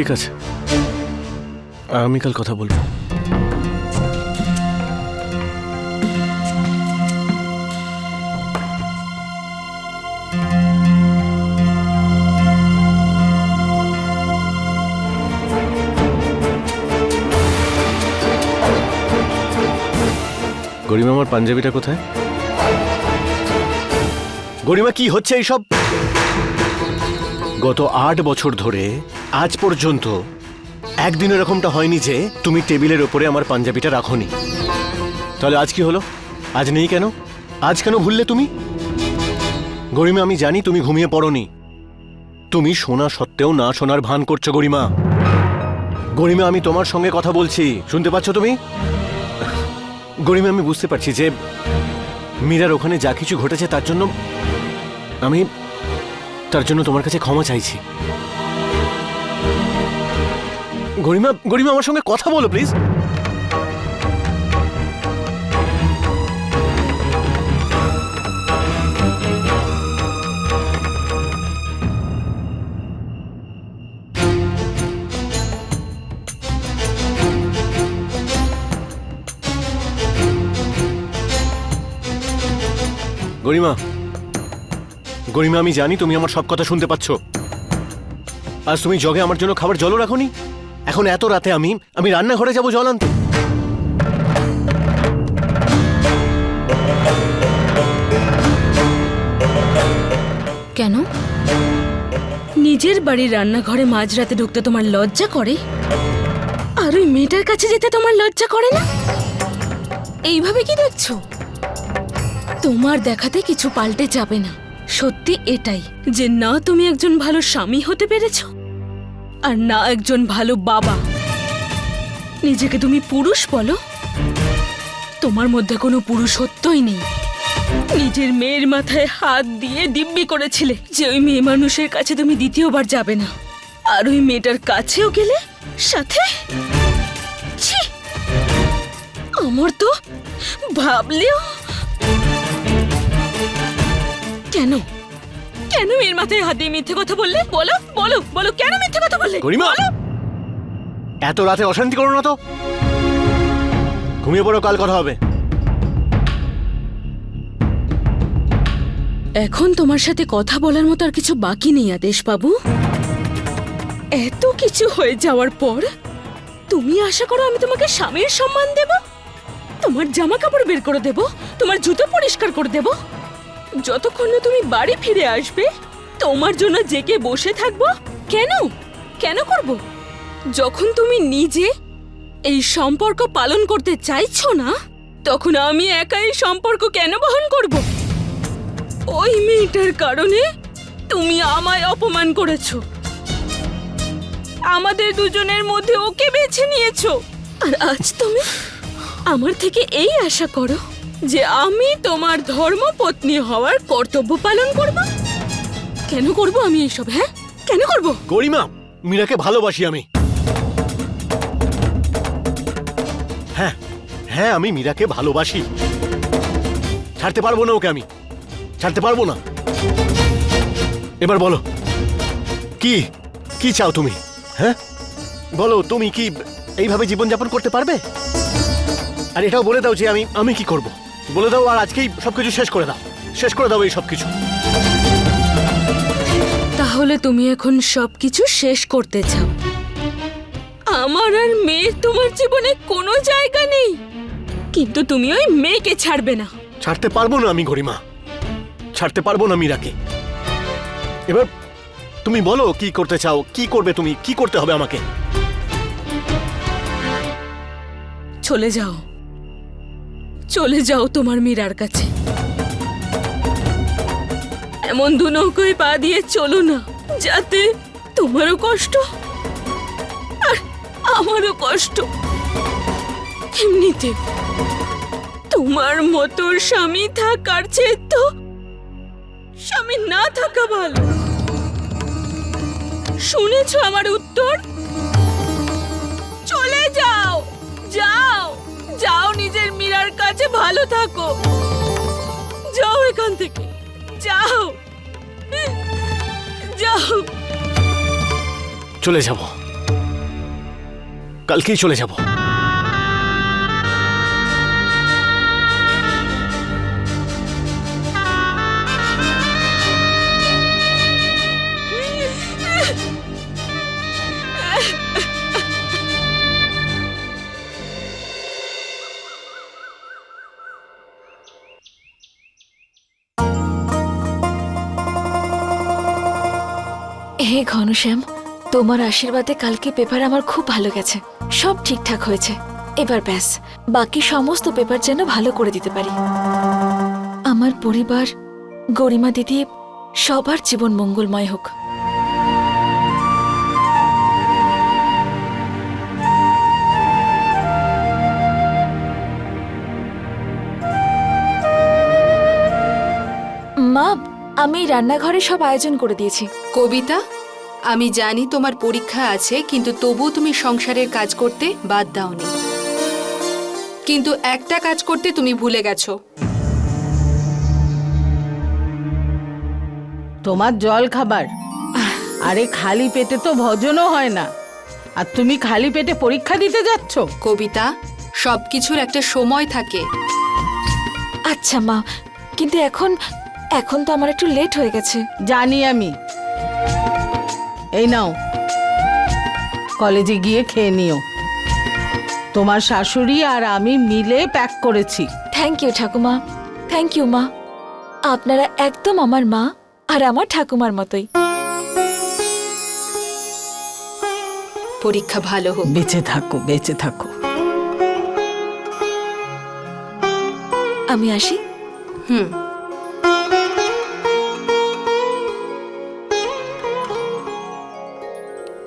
ঠিক আছে। আমি কাল কথা বলব। গরিমা, আমার পাঞ্জাবিটা কোথায়? গরিমা, কি হচ্ছে এইসব? গত আট বছর ধরে আজ পর্যন্ত একদিন এরকমটা হয়নি যে তুমি টেবিলের ওপরে আমার পাঞ্জাবিটা রাখোনি। তাহলে আজ কি হলো? আজ নেই কেন? আজ কেন ভুললে তুমি? গরিমা, আমি জানি তুমি ঘুমিয়ে পড়নি। তুমি শোনা সত্ত্বেও না শোনার ভান করছ গরিমা। গরিমা, আমি তোমার সঙ্গে কথা বলছি। শুনতে পাচ্ছ তুমি? গরিমা, আমি বুঝতে পারছি যে মীরার ওখানে যা কিছু ঘটেছে তার জন্য আমি তার জন্য তোমার কাছে ক্ষমা চাইছি। গরিমা গরিমা, আমার সঙ্গে কথা বলো প্লিজ গরিমা গরিমা, আমি জানি তুমি আমার সব কথা শুনতে পাচ্ছ। আজ তুমি জগে আমার জন্য খাবার জলও রাখোনি? এখন এত রাতে আমি আমি রান্নাঘরে যাব জল আনতে। কেন? নিজের বাড়ির রান্নাঘরে মাঝরাতে ঢুকতে তোমার লজ্জা করে? আর ওই মেয়েটার কাছে যেতে তোমার লজ্জা করে না? এইভাবে কি দেখছ? তোমার দেখাতে কিছু পাল্টে যাবে না। সত্যি এটাই যে না, তুমি একজন ভালো স্বামী হতে পেরেছ? আর না একজন ভালো বাবা। নিজেকে তুমি পুরুষ বলো? তোমার মধ্যে কোনো পুরুষত্বই নেই। নিজের মেয়ের মাথায় হাত দিয়ে দিব্যি করেছিলে যে ওই মেয়ে মানুষের কাছে তুমি দ্বিতীয়বার যাবে না। আর ওই মেয়েটার কাছেও গেলে সাথে! আমার তো ভাবলেও কেন? কেন মেয়ের মাথায় হাত দিয়ে মিথ্যে কথা বললে? বলো বলো বলো কেন মিথ্যে কথা বললে? গরিমা বলো। এত রাতে অশান্তি করো না তো। ঘুমিয়ে পড়ো কাল কথা হবে। এখন তোমার সাথে কথা বলার মতো আর কিছু বাকি নেই আদেশ বাবু। এত কিছু হয়ে যাওয়ার পর তুমি আশা করো আমি তোমাকে স্বামীর সম্মান দেব? তোমার জামা কাপড় বের করে দেব? তোমার জুতো পরিষ্কার করে দেব? যতক্ষণ না তুমি বাড়ি ফিরে আসবে, তোমার জন্য জেগে বসে থাকব। কেন? কেন করব? যখন তুমি নিজে এই সম্পর্ক পালন করতে চাইছো না, তখন আমি একা এই সম্পর্ক কেন বহন করব? ওই মেয়েটার কারণে তুমি আমায় অপমান করেছ। আমাদের দুজনের মধ্যে ওকে বেছে নিয়েছো। আর আজ তুমি আমার থেকে এই আশা করো যে আমি তোমার ধর্মপত্নী হওয়ার কর্তব্য পালন করব? কেন করব আমি এইসব হ্যাঁ? কেন করব? গরিমা, মীরাকে ভালোবাসি আমি। হ্যাঁ হ্যাঁ আমি মীরাকে ভালোবাসি। ছাড়তে পারব না ওকে আমি। ছাড়তে পারব না। এবার বলো, কি কি চাও তুমি? হ্যাঁ? বলো, তুমি কি এইভাবে জীবনযাপন করতে পারবে? আর এটাও বলে দাও যে আমি আমি কি করব? বলে দাও আর আজকেই সবকিছু শেষ করে দাও। শেষ করে দাও এই সবকিছু। তাহলে তুমি এখন সবকিছু শেষ করতে চাও। আমার আর মেয়ের তোমার জীবনে কোনো জায়গা নেই। কিন্তু তুমি ওই মেয়েকে ছাড়বে না। ছাড়তে পারব না আমি গরিমা। ছাড়তে পারব না মীরাকে। এবার তুমি বলো কি করতে চাও কি করবে তুমি কি করতে হবে আমাকে? চলে যাও। চলে যাও তোমার মীরার কাছে। এমন দু নৌকোয় পা দিয়ে চলো না, যাতে তোমারও কষ্ট আর আমারও কষ্ট। এমনিতে তোমার মতো স্বামী থাকার চেয়ে তো স্বামী না থাকা ভালো। শুনেছ আমার উত্তর? চলে যাও যাও। মীরার কাছে ভালো থাকো। যাও এখান থেকে। যাও। যাও। চলে যাব। কালকেই চলে যাব। হে ঘনশ্যাম তোমার আশীর্বাদে কালকে পেপার আমার খুব ভালো গেছে। সব ঠিকঠাক হয়েছে। এবার ব্যাস, বাকি সমস্ত পেপার যেন ভালো করে দিতে পারি। আমার পরিবার, গরিমা দিদি, সবার জীবন মঙ্গলময় হোক। মা, আমি রান্নাঘরে সব আয়োজন করে দিয়েছি। কবিতা? আমি জানি তোমার পরীক্ষা আছে কিন্তু তবু তুমি সংসারের কাজ করতে বাদ দাওনি। কিন্তু একটা কাজ করতে তুমি ভুলে গেছো। তোমার জল খাবার। আরে খালি পেটে তো ভজনও হয় না। আর তুমি খালি পেটে পরীক্ষা দিতে যাচ্ছ? কবিতা সবকিছুর একটা সময় থাকে। আচ্ছা মা কিন্তু এখন এখন তো আমার একটু লেট হয়ে গেছে। জানি আমি। এই নাও। কলেজে গিয়ে খেয়ে নিও। তোমার শাশুড়ি আর আমি মিলে প্যাক করেছি। থ্যাংক ইউ ঠাকুমা। থ্যাংক ইউ মা। আপনারা একদম আমার মা আর আমার ঠাকুমার মতোই। পরীক্ষা ভালো হোক। বেঁচে থাকো বেঁচে থাকো। আমি আসি? হুম।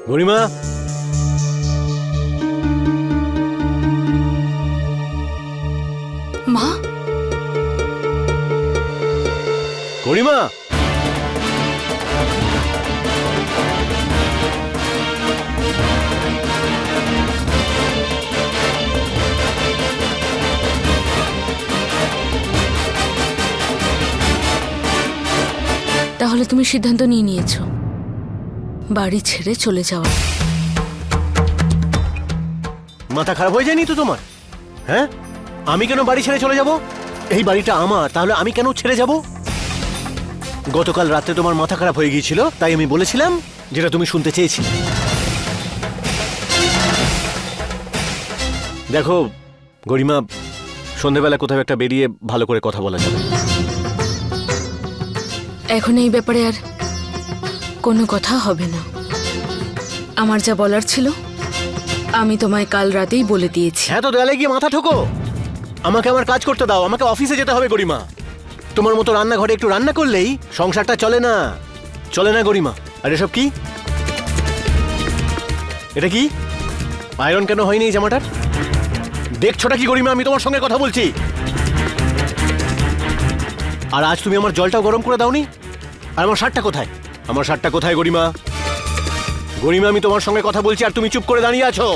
গরিমা মা? গরিমা তাহলে তুমি সিদ্ধান্ত নিয়ে নিয়েছো। বাড়ি ছেড়ে চলে যাওয়া। মাথা খারাপ হয়ে যায়নি তো তোমার? হ্যাঁ? আমি কেন বাড়ি ছেড়ে চলে যাব? এই বাড়িটা আমার তাহলে আমি কেন ছেড়ে যাব? গতকাল রাতে তোমার মাথা খারাপ হয়ে গিয়েছিল তাই আমি বলেছিলাম যেটা তুমি শুনতে চেয়েছিলে। দেখো গরিমা সন্ধেবেলা কোথাও একটা বেরিয়ে ভালো করে কথা বলা যাবে। এখন এই ব্যাপারে আর কোনো কথা হবে না। আমার যা বলার ছিল, আমি তোমায় কাল রাতেই বলে দিয়েছি। হ্যাঁ তো দেয়ালে গিয়ে মাথা ঠোকো। আমাকে আমার কাজ করতে দাও, আমাকে অফিসে যেতে হবে গরিমা। তোমার মতো রান্নাঘরে একটু রান্না করলেই সংসারটা চলে না। চলে না গরিমা। আর এসব কি? এটা কি? আয়রন কেন হয়নি জামাটার? দেখছোটা কি গরিমা, আমি তোমার সঙ্গে কথা বলছি। আর আজ তুমি আমার জলটাও গরম করে দাওনি? আর আমার শার্টটা কোথায়? আমার শার্টটা কোথায় গরিমা? গরিমা আমি তোমার সঙ্গে কথা বলছি আর তুমি চুপ করে দাঁড়িয়ে আছো।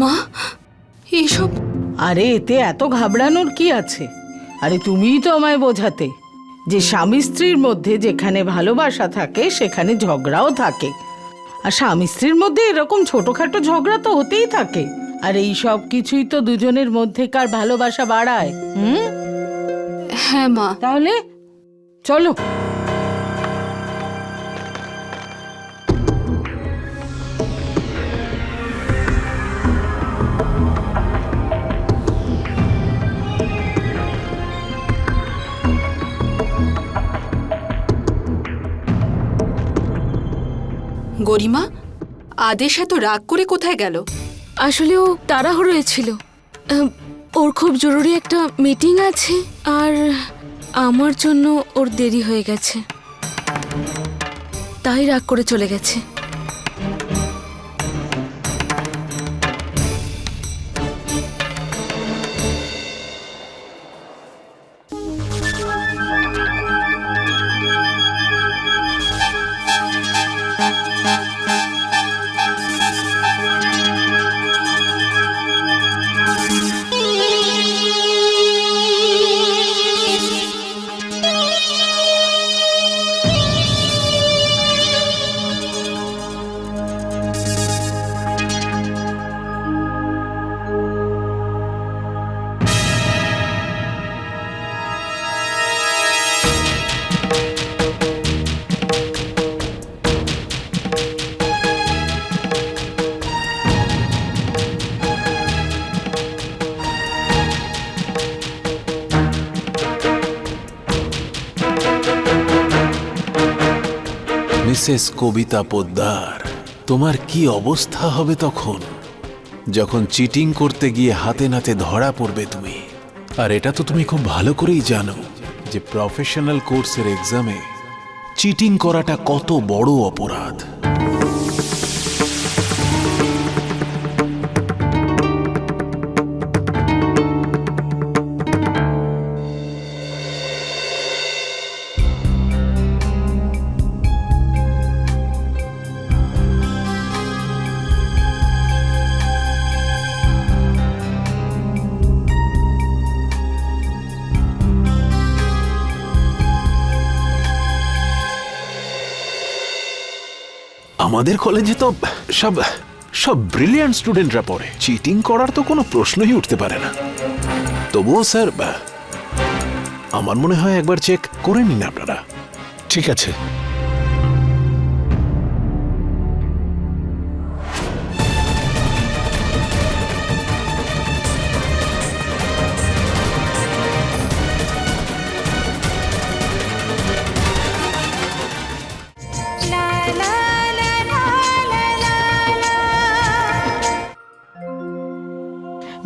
মা এইসব আরে এতে এত ঘাবড়ানোর কি আছে? আরে তুমিই তো আমায় বোঝাতে। যে স্বামী স্ত্রীর মধ্যে যেখানে ভালোবাসা থাকে সেখানে ঝগড়াও থাকে। আর স্বামী স্ত্রীর মধ্যে এরকম ছোটখাটো ঝগড়া তো হতেই থাকে। আর এই সব কিছুই তো দুজনের মধ্যেকার ভালোবাসা বাড়ায় হুম? হ্যাঁ মা। তাহলে চলো। গরিমা আদেশ এত রাগ করে কোথায় গেল? আসলে ও তাড়াহুড়ো ছিল। ওর খুব জরুরি একটা মিটিং আছে আর আমার জন্য ওর দেরি হয়ে গেছে। তাই রাগ করে চলে গেছে। মিসেস কবিতা পোদ্দার। তোমার কি অবস্থা হবে তখন? যখন চিটিং করতে গিয়ে হাতে নাতে ধরা পড়বে তুমি। আর এটা তো তুমি খুব ভালো করেই জানো যে প্রফেশনাল কোর্সের এক্সামে চিটিং করাটা কত বড় অপরাধ। আমাদের কলেজে তো সব সব ব্রিলিয়ান্ট স্টুডেন্টরা পড়ে। চিটিং করার তো কোনো প্রশ্নই উঠতে পারে না। তবুও স্যার আমার মনে হয় একবার চেক করে নিন আপনারা। ঠিক আছে।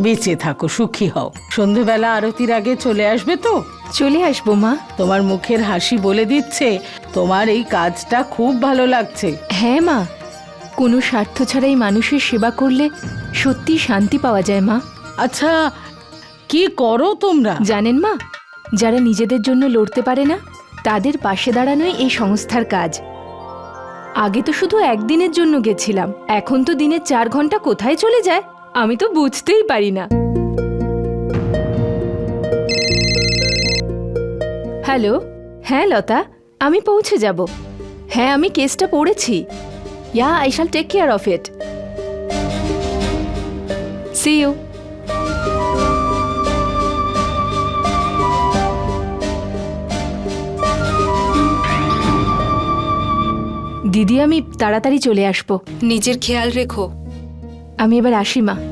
বেঁচে থাকো সুখী হও। সন্ধেবেলা আরতির আগে চলে আসবে তো? চলে আসব মা। তোমার মুখের হাসি বলে দিচ্ছে তোমার এই কাজটা খুব ভালো লাগছে। হ্যাঁ মা। কোনো স্বার্থ ছাড়াই মানুষের সেবা করলে সত্যি শান্তি পাওয়া যায় মা। আচ্ছা কি করো তোমরা? জানেন মা যারা নিজেদের জন্য লড়তে পারে না তাদের পাশে দাঁড়ানোই এই সংস্থার কাজ। আগে তো শুধু একদিনের জন্য গেছিলাম এখন তো দিনে চার ঘণ্টা কোথায় চলে যায়? আমি তো বুঝতেই পারি না। হ্যালো হ্যাঁ লতা আমি পৌঁছে যাব। হ্যাঁ আমি কেসটা পড়েছি। Yeah I shall take care of it. See you. দিদি আমি তাড়াতাড়ি চলে আসব। নিজের খেয়াল রেখো। আমি এবার আসি মা।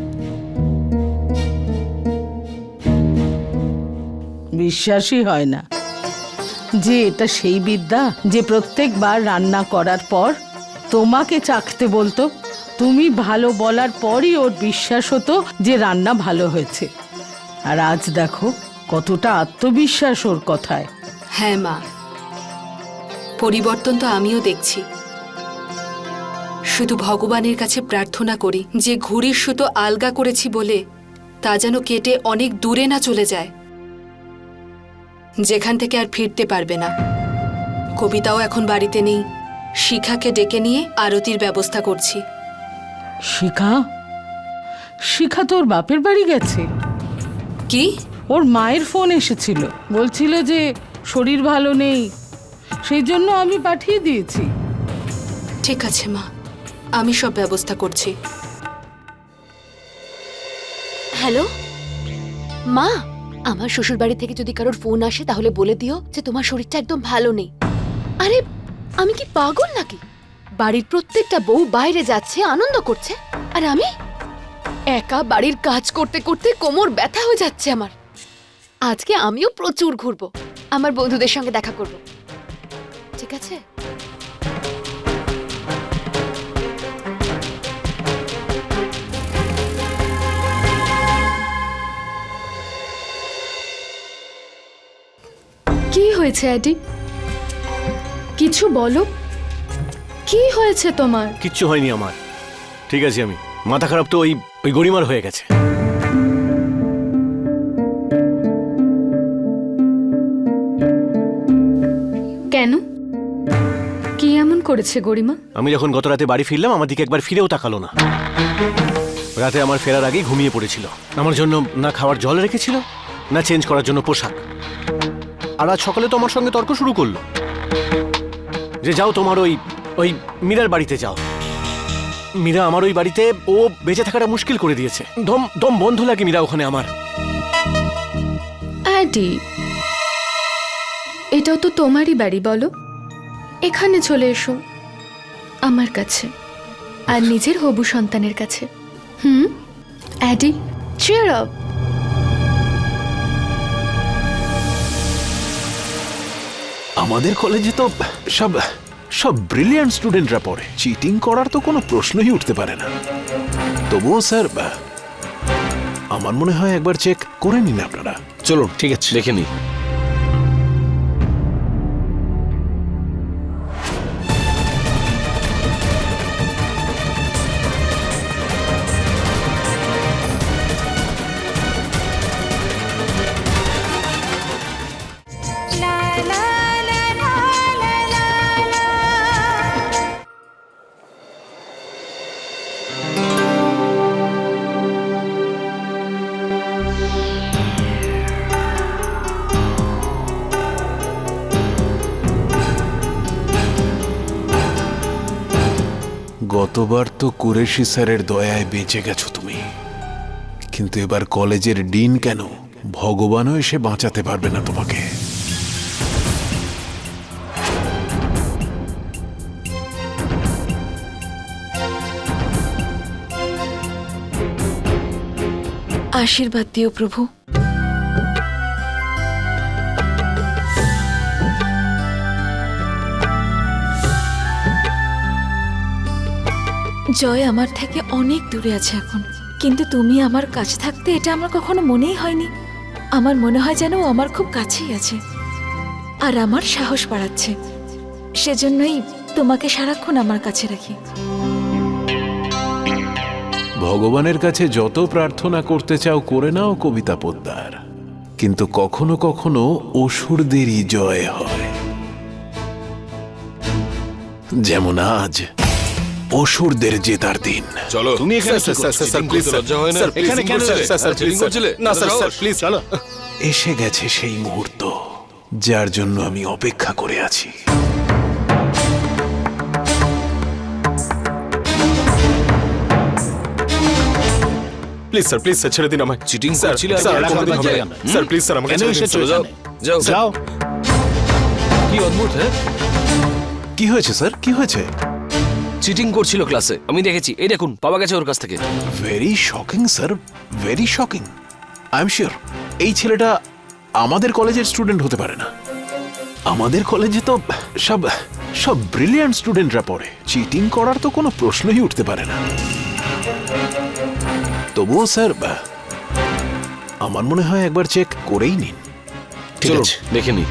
বিশ্বাসই হয় না। যে এটা সেই বিদ্যা যে প্রত্যেকবার রান্না করার পর তোমাকে চাখতে বলতো, তুমি ভালো বলার পরই ওর বিশ্বাস হতো যে রান্না ভালো হয়েছে। আর আজ দেখো, কতটা আত্মবিশ্বাস ওর কথায়। হ্যাঁ মা, পরিবর্তন তো আমিও দেখছি। শুধু ভগবানের কাছে প্রার্থনা করি, যে ঘুড়ির সুতো আলগা করেছি বলে তা যেন কেটে অনেক দূরে না চলে যায়। যেখান থেকে আর ফিরতে পারবে না। কবিতাও এখন বাড়িতে নেই। শিখাকে ডেকে নিয়ে আরতির ব্যবস্থা করছি। শিখা? শিখা তোর বাপের বাড়ি গেছে? কি? ওর মায়ের ফোন এসেছিল। বলছিল যে শরীর ভালো নেই। সেই জন্য আমি পাঠিয়ে দিয়েছি। ঠিক আছে মা। আমি সব ব্যবস্থা করছি। হ্যালো? মা? আমার শ্বশুর বাড়ি থেকে যদি কারোর ফোন আসে, তাহলে বলে দিও যে তোমার শরীরটা একদম ভালো নেই। আরে, আমি কি পাগল নাকি? বাড়ির প্রত্যেকটা বউ বাইরে যাচ্ছে, আনন্দ করছে। আর আমি? একা বাড়ির কাজ করতে করতে কোমর ব্যথা হয়ে যাচ্ছে আমার। আজকে আমিও প্রচুর ঘুরবো। আমার বন্ধুদের সঙ্গে দেখা করব। ঠিক আছে? হয়েছে অ্যাডি? কিছু বলো। কি হয়েছে তোমার? কিচ্ছু হয়নি আমার। ঠিক আছে আমি। মাথা খারাপ তো ওই ওই গরিমার হয়ে গেছে। কেন? কি এমন করেছে গরিমা? আমি যখন গত রাতে বাড়ি ফিরলাম আমার দিকে একবার ফিরেও তাকালো না। রাতে আমার ফেরার আগেই ঘুমিয়ে পড়েছিল। আমার জন্য না খাওয়ার জল রেখেছিল না চেঞ্জ করার জন্য পোশাক। আর আজ সকালে তো আমার সঙ্গে তর্ক শুরু করল। যে যাও তোমার ওই ওই মীরার বাড়িতে যাও। মীরা আমার ওই বাড়িতে, ও বেঁচে থাকাটা মুশকিল করে দিয়েছে। দম দম বন্ধ লাগে মীরা ওখানে আমার। অ্যাডি এটাও তো তোমারই বাড়ি বলো। এখানে চলে এসো। আমার কাছে। আর নিজের হবু সন্তানের কাছে। হুম? অ্যাডি চেয়ার আপ আমাদের কলেজে তো সব সব ব্রিলিয়ান্ট স্টুডেন্টরা পড়ে। চিটিং করার তো কোনো প্রশ্নই উঠতে পারে না। তবুও স্যার আমার মনে হয় একবার চেক করে নিন আপনারা। চলুন ঠিক আছে। দেখে নিই। গতবার তো কুরেশি স্যারের দয়ায় বেঁচে গেছো তুমি। কিন্তু এবার কলেজের ডিন কেন? ভগবানও এসে বাঁচাতে পারবে না তোমাকে। আশীর্বাদ দিও প্রভু। জয় আমার থেকে অনেক দূরে আছে এখন। কিন্তু তুমি আমার কাছে থাকতে এটা আমার কখনো মনেই হয়নি। আমার মনে হয় যেন আমার খুব কাছেই আছে। আর আমার সাহস বাড়াচ্ছে। সেজন্যই তোমাকে সারাক্ষণ আমার কাছে রাখি। ভগবানের কাছে যত প্রার্থনা করতে চাও, করে নাও কবিতা পোদ্দার। কিন্তু কখনো কখনো অসুরদেরই জয় হয়। যেমন আজ অসুরদের জেতার দিন। চলো। তুমি এখানে sir, sir, sir, please, sir. লজ্জা হয় না? স্যার, এখানে কেন স্যার, স্যার, স্যার, Cheating করছিলে? না, স্যার, স্যার, please। চলো। এসে গেছে সেই মুহূর্ত যার জন্য আমি অপেক্ষা করে আছি। প্লিজ স্যার প্লিজ স্যার ছেড়ে দিন আমায় চিটিং স্যার, স্যার, কোনোদিন হবে। না। স্যার প্লিজ স্যার আমাকে ছেড়ে দিন, যাও যাও যাও। কি অদ্ভুত হ্যাঁ? কি হয়েছে স্যার কি হয়েছে? চিটিং করছিল ক্লাসে আমি দেখেছি। এই দেখুন পাওয়া গেছে ওর কাছ থেকে। Very shocking sir very shocking I am sure এই ছেলেটা আমাদের কলেজের স্টুডেন্ট হতে পারে না। আমাদের কলেজে তো সব সব ব্রিলিয়ান্ট স্টুডেন্টরা পড়ে। চিটিং করার তো কোনো প্রশ্নই উঠতে পারে না। তবুও স্যার আমার মনে হয় একবার চেক করেই নিন। ঠিক আছে দেখে নিই।